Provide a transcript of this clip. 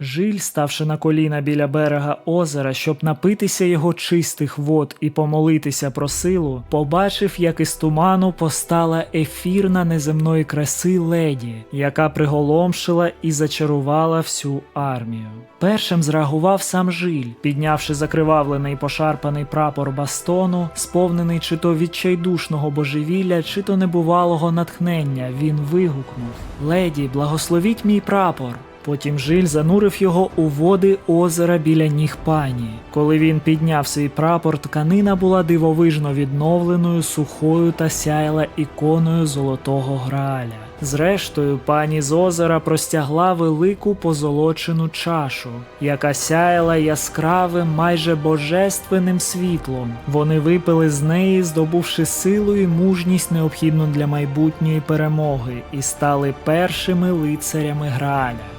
Жиль, ставши на коліна біля берега озера, щоб напитися його чистих вод і помолитися про силу, побачив, як із туману постала ефірна неземної краси леді, яка приголомшила і зачарувала всю армію. Першим зреагував сам Жиль, піднявши закривавлений пошарпаний прапор бастону, сповнений чи то відчайдушного божевілля, чи то небувалого натхнення, він вигукнув: Леді, благословіть мій прапор! Потім Жиль занурив його у води озера біля ніг пані. Коли він підняв свій прапор, тканина була дивовижно відновленою, сухою та сяяла іконою золотого граля. Зрештою, пані з озера простягла велику позолочену чашу, яка сяяла яскравим, майже божественним світлом. Вони випили з неї, здобувши силу і мужність, необхідну для майбутньої перемоги, і стали першими лицарями Грааля.